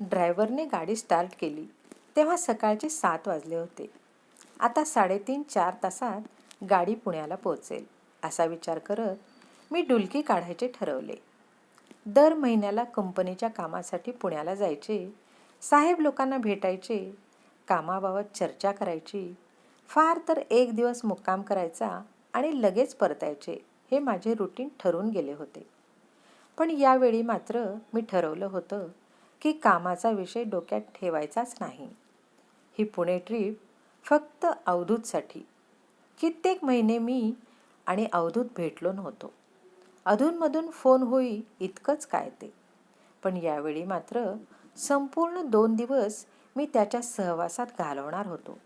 ड्रायव्हरने गाडी स्टार्ट केली. तेव्हा सकाळचे सात वाजले होते. आता साडेतीन चार तासात गाडी पुण्याला पोहोचेल असा विचार करत मी डुलकी काढायचे ठरवले. दर महिन्याला कंपनीच्या कामासाठी पुण्याला जायचे साहेब लोकांना भेटायचे कामाबाबत चर्चा करायची फार तर एक दिवस मुक्काम करायचा आणि लगेच परतायचे हे माझे रुटीन ठरून गेले होते. पण यावेळी मात्र मी ठरवलं होतं की कामाचा विषय डोक्यात ठेवायचाच नाही. ही पुणे ट्रीप फक्त अवधूतसाठी. कित्येक महिने मी आणि अवधूत भेटलो नव्हतो. अधूनमधून फोन होई इतकंच काय ते. पण यावेळी मात्र संपूर्ण दोन दिवस मी त्याच्या सहवासात घालवणार होतो.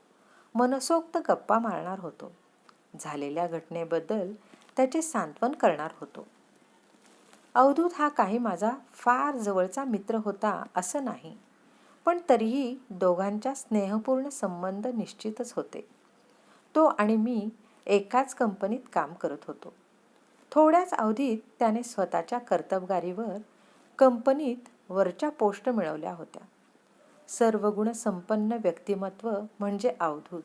मनसोक्त गप्पा मारणार होतो. झालेल्या घटनेबद्दल त्याचे सांत्वन करणार होतो. अवधूत हा काही माझा फार जवळचा मित्र होता असं नाही. पण तरीही दोघांच्या स्नेहपूर्ण संबंध निश्चितच होते. तो आणि मी एकाच कंपनीत काम करत होतो. थोड्याच अवधीत त्याने स्वतःच्या कर्तबगारीवर कंपनीत वरच्या पोस्ट मिळवल्या होत्या. सर्वगुण संपन्न व्यक्तिमत्व म्हणजे अवधूत.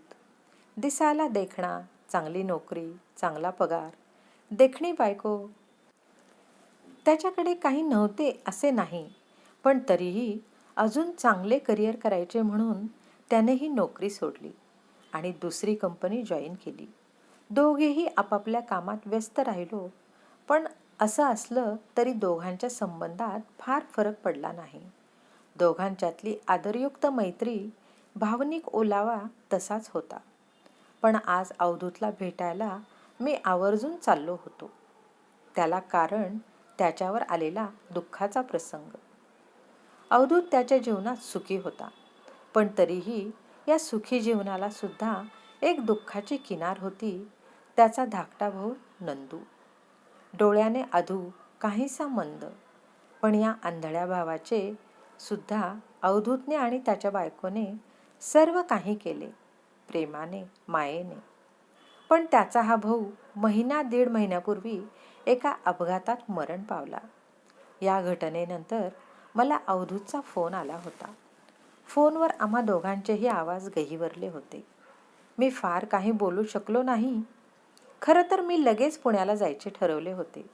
दिसायला देखणा चांगली नोकरी चांगला पगार देखणी बायको त्याच्याकडे काही नव्हते असे नाही. पण तरीही अजून चांगले करिअर करायचे म्हणून त्याने ही नोकरी सोडली आणि दुसरी कंपनी जॉईन केली. दोघेही आपापल्या कामात व्यस्त राहिलो पण असं असलं तरी दोघांच्या संबंधात फार फरक पडला नाही. दोघांच्यातली आदरयुक्त मैत्री भावनिक ओलावा तसाच होता. पण आज अवधूतला भेटायला मी आवर्जून चाललो होतो. त्याला कारण त्याच्यावर आलेला दुःखाचा प्रसंग. अवधूत त्याच्या जीवनात सुखी होता. पण तरीही या सुखी जीवनाला सुद्धा एक दुःखाची किनार होती त्याचा धाकटा भाऊ नंदू. डोळ्याने अधू काहीसा मंद. पण या आंधळ्या भावाचे सुद्धा अवधूतने आणि त्याच्या बायकोने सर्व काही केले प्रेमाने मायेने. पण त्याचा हा भाऊ महिना दीड महिन्यापूर्वी एका अपघातात मरण पावला. या घटनेनंतर मला अवधूतचा फोन आला होता. फोनवर आम्हा दोघांचेही आवाज गहिवरले होते. मी फार काही बोलू शकलो नाही. खरं तर मी लगेच पुण्याला जायचे ठरवले होते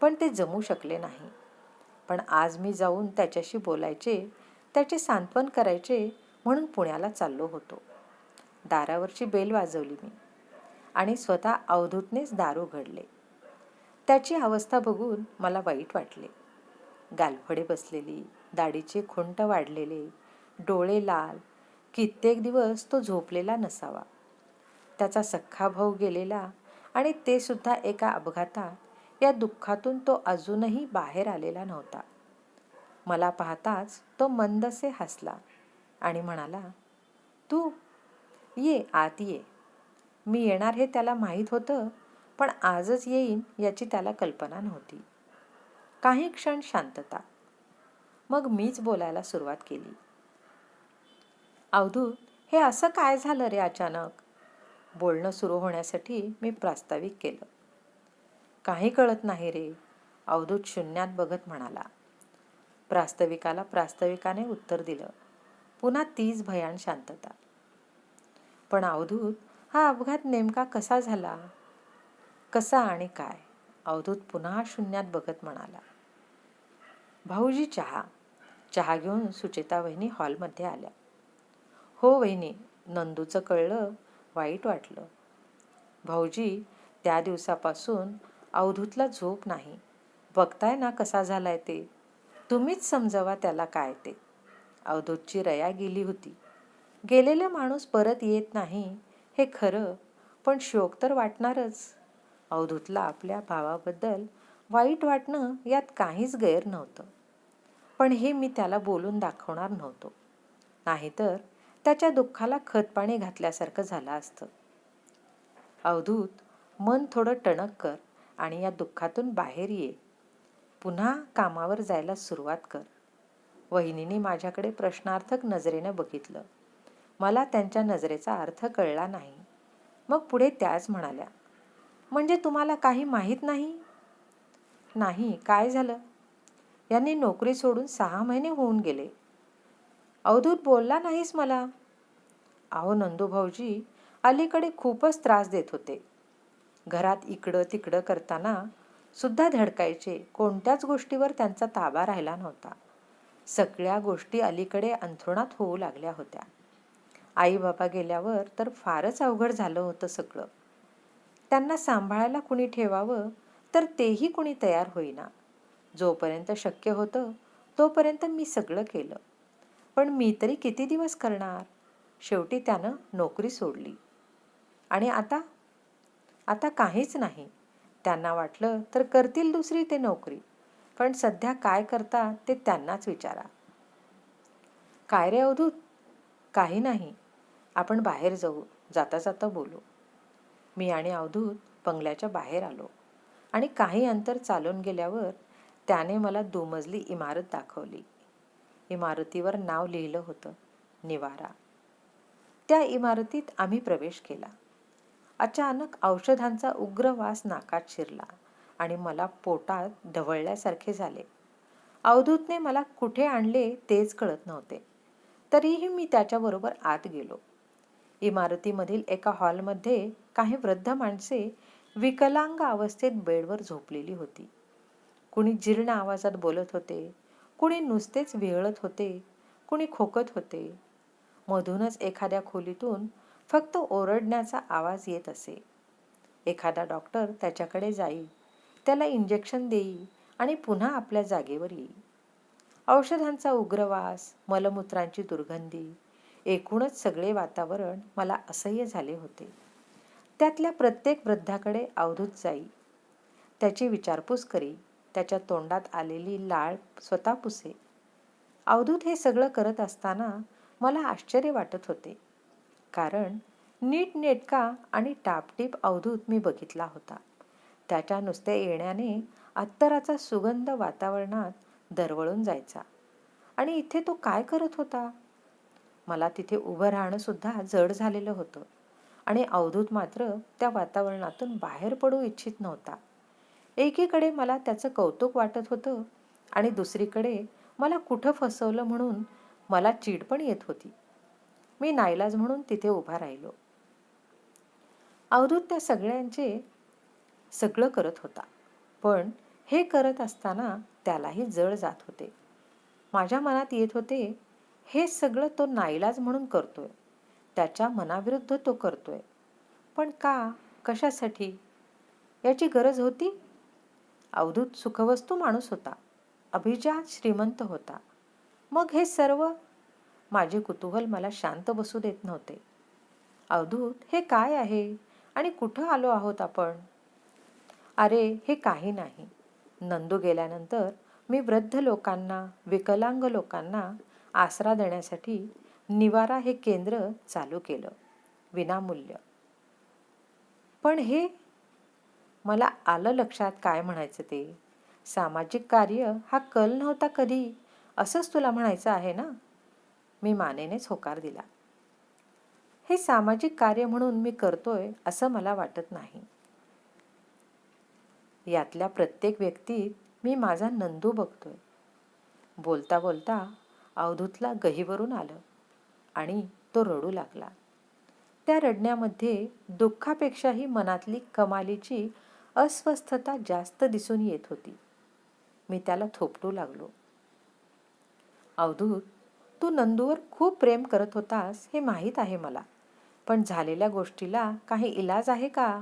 पण ते जमू शकले नाही. पण आज मी जाऊन त्याच्याशी बोलायचे त्याचे सांत्वन करायचे म्हणून पुण्याला चाललो होतो. दारावरची बेल वाजवली मी आणि स्वतः अवधूतनेच दार उघडले. त्याची अवस्था बघून मला वाईट वाटले. गालफडे बसलेली दाढीचे खुंट वाढलेले डोळे लाल कित्येक दिवस तो झोपलेला नसावा. त्याचा सख्खा भाऊ गेलेला आणि ते सुद्धा एका अपघातात या दुःखातून तो अजूनही बाहेर आलेला नव्हता. मला पाहताच तो मंदसे हसला आणि म्हणाला तू ये आत ये. मी येणार हे त्याला माहीत होतं पण आजच येईन याची त्याला कल्पना नव्हती. काही क्षण शांतता. मग मीच बोलायला सुरुवात केली. अवधूत हे असं काय झालं रे अचानक? बोलणं सुरू होण्यासाठी मी प्रास्ताविक केलं. काही कळत नाही रे अवधूत शून्यात बघत म्हणाला. प्रास्ताविकाला प्रास्ताविकाने उत्तर दिलं. पुन्हा तीच भयान शांतता. पण अवधूत हा अपघात नेमका कसा झाला? कसा आणि काय? अवधूत पुन्हा शून्यात बघत म्हणाला. भाऊजी चहा. चहा घेऊन सुचेता वहिनी हॉलमध्ये आल्या. हो वहिनी नंदूचं कळलं वाईट वाटलं. भाऊजी त्या दिवसापासून अवधूतला झोप नाही. बघताय ना कसा झालाय ते? तुम्हीच समजावा त्याला काय ते. अवधूतची रया गेली होती. गेलेला माणूस परत येत नाही हे खरं पण शोक तर वाटणारच. अवधूतला आपल्या भावाबद्दल वाईट वाटणं यात काहीच गैर नव्हतं. पण हे मी त्याला बोलून दाखवणार नव्हतो. नाहीतर त्याच्या दुःखाला खतपाणी घातल्यासारखं झालं असतं. अवधूत मन थोडं टणक कर आणि या दुःखातून बाहेर ये. पुन्हा कामावर जायला सुरुवात कर. वहिनीने माझ्याकडे प्रश्नार्थक नजरेनं बघितलं. मला त्यांच्या नजरेचा अर्थ कळला नाही. मग पुढे त्याच म्हणाल्या. म्हणजे तुम्हाला काही माहीत नाही? नाही काय झालं? यांनी नोकरी सोडून सहा महिने होऊन गेले. अवधूत बोलला नाहीस मला? अहो नंदूभाऊजी अलीकडे खूपच त्रास देत होते. घरात इकडं तिकडं करताना सुद्धा धडकायचे. कोणत्याच गोष्टीवर त्यांचा ताबा राहिला नव्हता. सगळ्या गोष्टी अलीकडे अंथरुणात होऊ लागल्या होत्या. आई बाबा गेल्यावर तर फारच अवघड झालं होतं सगळं. त्यांना सांभाळायला कुणी ठेवावं तर तेही कुणी तयार होईना. जोपर्यंत शक्य होतं तोपर्यंत मी सगळं केलं. पण मी तरी किती दिवस करणार? शेवटी त्यानं नोकरी सोडली. आणि आता? आता काहीच नाही. त्यांना वाटलं तर करतील दुसरी ते नोकरी पण सध्या काय करता ते त्यांनाच विचारा. काय रे अवधूत? काही नाही. आपण बाहेर जाऊ. जाता जाता बोलू. मी आणि अवधूत बंगल्याच्या बाहेर आलो. आणि काही अंतर चालून गेल्यावर त्याने मला दुमजली इमारत दाखवली. इमारतीवर नाव लिहिलं होतं निवारा. त्या इमारतीत आम्ही प्रवेश केला. अचानक औषधांचा उग्र वास नाकात शिरला आणि मला पोटात ढवळल्यासारखे झाले. अवधूतने मला कुठे आणले तेच कळत नव्हते. तरीही मी त्याच्याबरोबर आत गेलो. इमारतीमधील एका हॉलमध्ये काही वृद्ध माणसे विकलांग अवस्थेत बेडवर झोपलेली होती. कुणी जीर्ण आवाजात बोलत होते कुणी नुसतेच विहळत होते कुणी खोकत होते. मधूनच एखाद्या खोलीतून फक्त ओरडण्याचा आवाज येत असे. एखादा डॉक्टर त्याच्याकडे जाई त्याला इंजेक्शन देई आणि पुन्हा आपल्या जागेवर येई. औषधांचा उग्रवास मलमूत्रांची दुर्गंधी एकूणच सगळे वातावरण मला असह्य झाले होते. त्यातल्या प्रत्येक वृद्धाकडे अवधूत जाई. त्याची विचारपूस करी. त्याच्या तोंडात आलेली लाळ स्वतः पुसे. अवधूत हे सगळं करत असताना मला आश्चर्य वाटत होते. कारण नीटनेटका आणि टापटीप अवधूत मी बघितला होता. त्याच्या नुसत्या येण्याने अत्तराचा सुगंध वातावरणात दरवळून जायचा. आणि इथे तो काय करत होता? मला तिथे उभं राहणंसुद्धा जड झालेलं होतं. आणि अवधूत मात्र त्या वातावरणातून बाहेर पडू इच्छित नव्हता. एकीकडे मला त्याचं कौतुक वाटत होतं आणि दुसरीकडे मला कुठं फसवलं म्हणून मला चीड पण येत होती. मी नाईलाज म्हणून तिथे उभा राहिलो. अवधूत त्या सगळ्यांचे सगळं करत होता. पण हे करत असताना त्यालाही जड जात होते. माझ्या मनात येत होते हे सगळं तो नाईलाज म्हणून करतोय. त्याच्या मनाविरुद्ध तो करतोय. पण का? कशासाठी? याची गरज होती? अवधूत सुखवस्तू माणूस होता. अभिजात श्रीमंत होता. मग हे सर्व? माझे कुतूहल मला शांत बसू देत नव्हते. अवधूत हे काय आहे? आणि कुठं आलो आहोत आपण? अरे हे काही नाही. नंदू गेल्यानंतर मी वृद्ध लोकांना विकलांग लोकांना आसरा देण्यासाठी निवारा हे केंद्र चालू केलं. विनामूल्य. पण हे मला आलं लक्षात काय म्हणायचं ते? सामाजिक कार्य हा कल नव्हता कधी? असंच तुला म्हणायचं आहे ना? मी मानेनेच होकार दिला. हे सामाजिक कार्य म्हणून मी करतोय असं मला वाटत नाही. यातल्या प्रत्येक व्यक्तीत मी माझा नंदू बघतोय. बोलता बोलता अवधूतला गहीवरून आलं आणि तो रडू लागला. त्या रडण्यामध्ये दुःखापेक्षाही मनातली कमालीची अस्वस्थता जास्त दिसून येत होती. मी त्याला थोपटू लागलो. अवधूत तू नंदूवर खूप प्रेम करत होतास हे माहीत आहे मला पण झालेल्या गोष्टीला काही इलाज आहे का?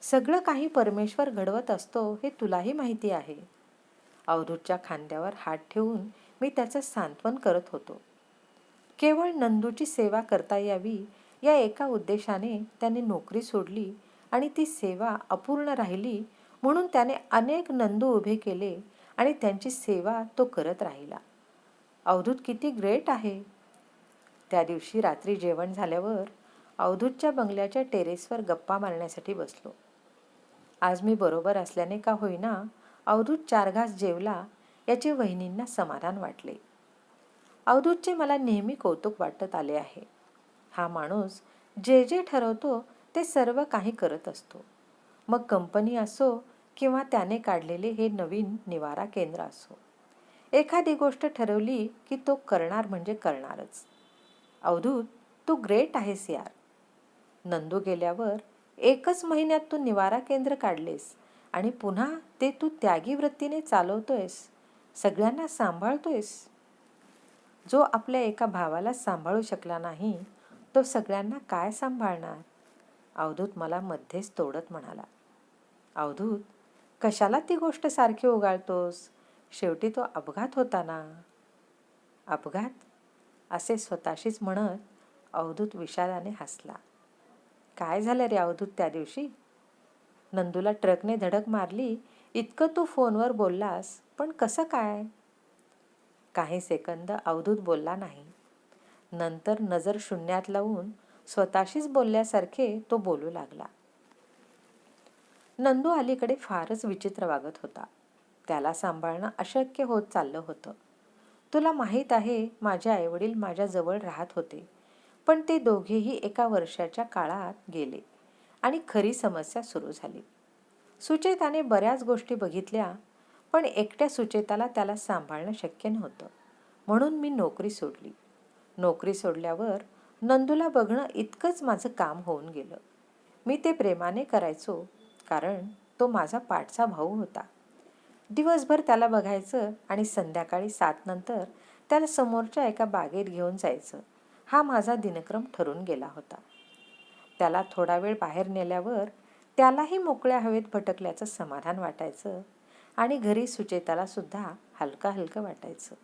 सगळं काही परमेश्वर घडवत असतो हे तुलाही माहिती आहे. अवधूतच्या खांद्यावर हात ठेवून मी त्याचं सांत्वन करत होतो. केवळ नंदूची सेवा करता यावी या एका उद्देशाने त्याने नोकरी सोडली आणि ती सेवा अपूर्ण राहिली म्हणून त्याने अनेक नंदू उभे केले आणि त्यांची सेवा तो करत राहिला. अवधूत किती ग्रेट आहे. त्या दिवशी रात्री जेवण झाल्यावर अवधूतच्या बंगल्याच्या टेरेसवर गप्पा मारण्यासाठी बसलो. आज मी बरोबर असल्याने का होईना अवधूत चार घास जेवला याचे वहिनींना समाधान वाटले. अवधूतचे मला नेहमी कौतुक वाटत आले आहे. हा माणूस जे जे ठरवतो ते सर्व काही करत असतो. मग कंपनी असो किंवा त्याने काढलेले हे नवीन निवारा केंद्र असो. एखादी गोष्ट ठरवली की तो करणार म्हणजे करणारच. अवधूत तू ग्रेट आहेस यार. नंदू गेल्यावर एकच महिन्यात तू निवारा केंद्र काढलेस आणि पुन्हा ते तू त्यागी वृत्तीने चालवतोयस. सगळ्यांना सांभाळतोयस. जो आपल्या एका भावाला सांभाळू शकला नाही तो सगळ्यांना काय सांभाळणार? अवधूत मला मध्येच तोडत म्हणाला. अवधूत कशाला ती गोष्ट सारखी उगाळतोस? शेवटी तो अपघात होता ना? अपघात? असे स्वतःशीच म्हणत अवधूत विषादाने हसला. काय झालं रे अवधूत त्या दिवशी? नंदूला ट्रकने धडक मारली इतकं तू फोनवर बोललास. पण कसं काय? काही सेकंद अवधूत बोलला नाही. नंतर नजर शून्यात लावून स्वतःशीच बोलल्यासारखे तो बोलू लागला. नंदू अलीकडे फारच विचित्र वागत होता. त्याला सांभाळणं अशक्य होत चाललं होतं. तुला माहीत आहे माझे आईवडील माझ्याजवळ राहत होते पण ते दोघेही एका वर्षाच्या काळात गेले आणि खरी समस्या सुरू झाली. सुचेताने बऱ्याच गोष्टी बघितल्या पण एकट्या सुचेताला त्याला सांभाळणं शक्य नव्हतं. म्हणून मी नोकरी सोडली. नोकरी सोडल्यावर नंदूला बघणं इतकंच माझं काम होऊन गेलं. मी ते प्रेमाने करायचो कारण तो माझा पाठचा भाऊ होता. दिवसभर त्याला बघायचं आणि संध्याकाळी सात नंतर त्याला समोरच्या एका बागेत घेऊन जायचं. हा माझा दिनक्रम ठरून गेला होता. त्याला थोडा वेळ बाहेर नेल्यावर त्यालाही मोकळ्या हवेत भटकल्याचं समाधान वाटायचं. आणि घरी सुचेताला सुद्धा हलका हलकं वाटायचं.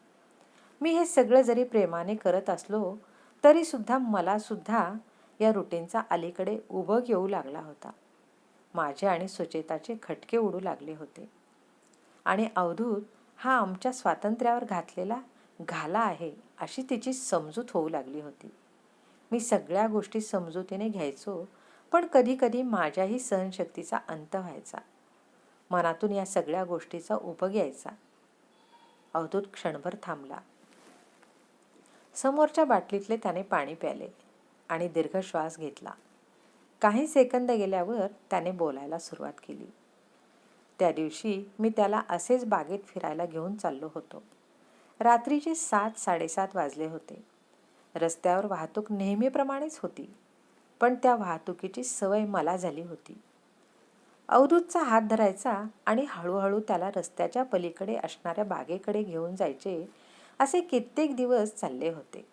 मी हे सगळं जरी प्रेमाने करत असलो तरीसुद्धा मलासुद्धा मला सुद्धा या रुटीनचा अलीकडे उभं येऊ लागला होता. माझे आणि सुचेताचे खटके उडू लागले होते. आणि अवधूत हा आमच्या स्वातंत्र्यावर घातलेला घाला आहे अशी तिची समजूत होऊ लागली होती. मी सगळ्या गोष्टी समजुतीने घ्यायचो पण कधीकधी माझ्याही सहनशक्तीचा अंत व्हायचा. मनातून या सगळ्या गोष्टीचा उपग यायचा. अवधूत क्षणभर थांबला. समोरच्या बाटलीतले त्याने पाणी प्याले आणि दीर्घ श्वास घेतला. काही सेकंद गेल्यावर त्याने बोलायला सुरुवात केली. त्या दिवशी मी त्याला असेच बागेत फिरायला घेऊन चाललो होतो. रात्रीचे सात साडेसात वाजले होते. रस्त्यावर वाहतूक नेहमीप्रमाणेच होती पण त्या वाहतुकीची सवय मला झाली होती. अवधूतचा हात धरायचा आणि हळूहळू त्याला रस्त्याच्या पलीकडे असणाऱ्या बागेकडे घेऊन जायचे असे कित्येक दिवस चालले होते.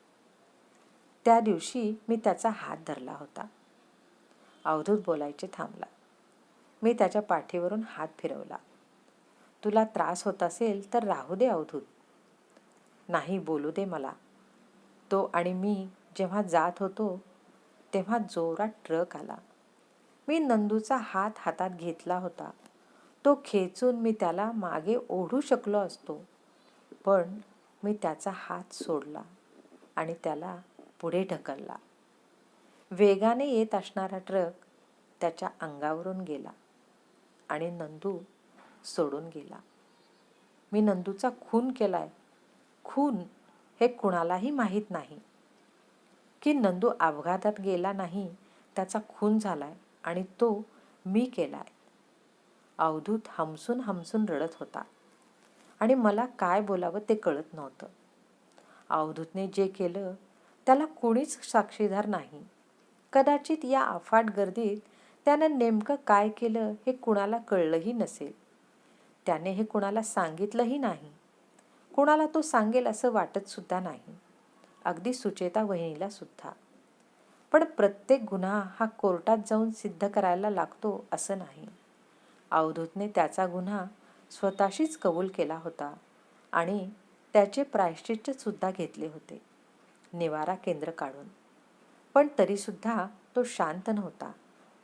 त्या दिवशी मी त्याचा हात धरला होता. अवधूत बोलायचे थांबला. मी त्याच्या पाठीवरून हात फिरवला. तुला त्रास होत असेल तर राहू दे अवधूत. नाही बोलू दे मला. तो आणि मी जेव्हा जात होतो तेव्हा जोरात ट्रक आला. मी नंदूचा हात हातात घेतला होता. तो खेचून मी त्याला मागे ओढू शकलो असतो. पण मी त्याचा हात सोडला आणि त्याला पुढे ढकलला. वेगाने येत असणारा ट्रक त्याच्या अंगावरून गेला आणि नंदू सोडून गेला. मी नंदूचा खून केलाय. खून हे कुणालाही माहीत नाही. की नंदू अपघातात गेला नाही त्याचा खून झालाय. आणि तो मी केलाय. अवधूत हमसून हमसून रडत होता. आणि मला काय बोलावं ते कळत नव्हतं. अवधूतने जे केलं त्याला कोणीच साक्षीदार नाही. कदाचित या अफाट गर्दीत त्यानं नेमकं काय केलं हे कुणाला कळलंही नसेल. त्याने हे कुणाला सांगितलंही नाही. कुणाला तो सांगेल असं वाटत सुद्धा नाही. अगदी सुचेता वहिनीला सुद्धा. पण प्रत्येक गुन्हा हा कोर्टात जाऊन सिद्ध करायला लागतो असं नाही. अवधूतने त्याचा गुन्हा स्वतःशीच कबूल केला होता आणि त्याचे प्रायश्चित्तसुद्धा घेतले होते. निवारा केंद्र काढून. पण तरीसुद्धा तो शांत नव्हता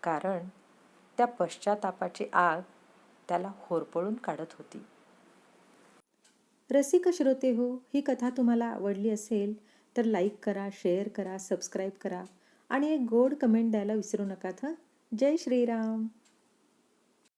कारण त्या पश्चातापाची आग त्याला होरपळून काढत होती. रसिक श्रोते हो ही कथा तुम्हाला आवडली असेल तर लाईक करा शेअर करा सबस्क्राईब करा. आणि एक गोड कमेंट द्यायला विसरू नका हं? जय श्रीराम.